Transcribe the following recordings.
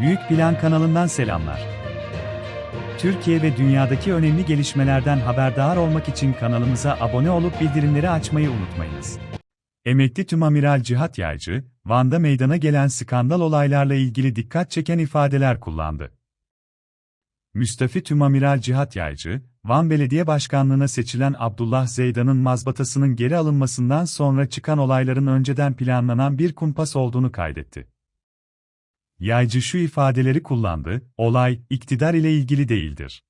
Büyük Plan kanalından selamlar. Türkiye ve dünyadaki önemli gelişmelerden haberdar olmak için kanalımıza abone olup bildirimleri açmayı unutmayınız. Emekli Tümamiral Cihat Yaycı, Van'da meydana gelen skandal olaylarla ilgili dikkat çeken ifadeler kullandı. Müstafi Tümamiral Cihat Yaycı, Van Belediye Başkanlığı'na seçilen Abdullah Zeydan'ın mazbatasının geri alınmasından sonra çıkan olayların önceden planlanan bir kumpas olduğunu kaydetti. Yaycı şu ifadeleri kullandı, olay, iktidar ile ilgili değildir.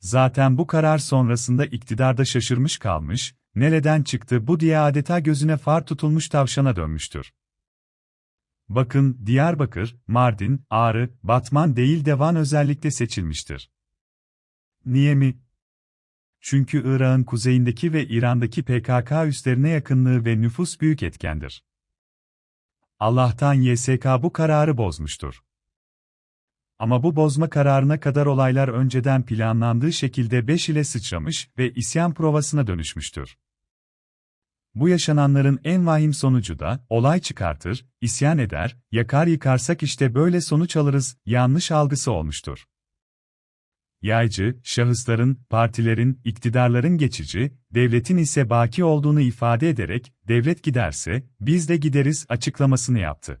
Zaten bu karar sonrasında iktidarda şaşırmış kalmış, nereden çıktı bu diye adeta gözüne far tutulmuş tavşana dönmüştür. Bakın, Diyarbakır, Mardin, Ağrı, Batman değil de Van özellikle seçilmiştir. Niye mi? Çünkü Irak'ın kuzeyindeki ve İran'daki PKK üslerine yakınlığı ve nüfus büyük etkendir. Allah'tan YSK bu kararı bozmuştur. Ama bu bozma kararına kadar olaylar önceden planlandığı şekilde 5 ile sıçramış ve isyan provasına dönüşmüştür. Bu yaşananların en vahim sonucu da, olay çıkartır, isyan eder, yakar yıkarsak işte böyle sonuç alırız, yanlış algısı olmuştur. Yaycı, şahısların, partilerin, iktidarların geçici, devletin ise baki olduğunu ifade ederek, devlet giderse, biz de gideriz açıklamasını yaptı.